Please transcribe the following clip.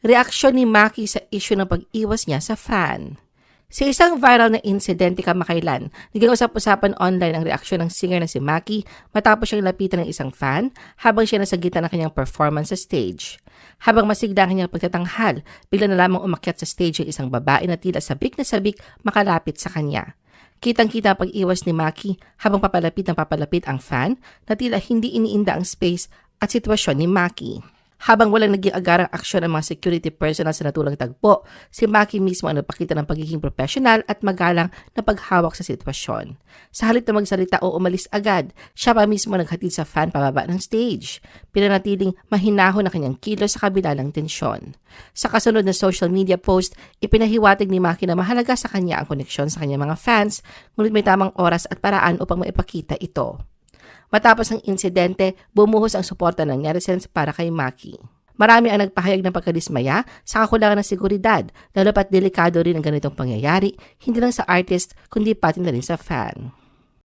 Reaksyon ni Maki sa issue ng pag-iwas niya sa fan. Sa isang viral na insidente kamakailan, naging usap-usapan online ang reaksyon ng singer na si Maki matapos siyang lapitan ng isang fan habang siya nasa gitna ng kanyang performance sa stage. Habang masigla ang kanyang pagtatanghal, bigla na lamang umakyat sa stage ang isang babae na tila sabik na sabik makalapit sa kanya. Kitang-kita ang pag-iwas ni Maki habang papalapit ng papalapit ang fan na tila hindi iniinda ang space at sitwasyon ni Maki. Habang walang naging agarang aksyon ang mga security personnel sa natulang tagpo, si Maki mismo ang nagpakita ng pagiging professional at magalang na paghawak sa sitwasyon. Sa halip na magsalita o umalis agad, siya pa mismo naghatid sa fan pababa ng stage. Pinanatiling mahinahon na kanyang kilos sa kabila ng tensyon. Sa kasunod na social media post, ipinahiwatig ni Maki na mahalaga sa kanya ang koneksyon sa kanyang mga fans, ngunit may tamang oras at paraan upang maipakita ito. Matapos ang insidente, bumuhos ang suporta ng netizens para kay Maki. Marami ang nagpahayag ng pagkadismaya sa kakulangan ng seguridad, lalo pat delikado rin ang ganitong pangyayari, hindi lang sa artist, kundi pati na rin sa fan.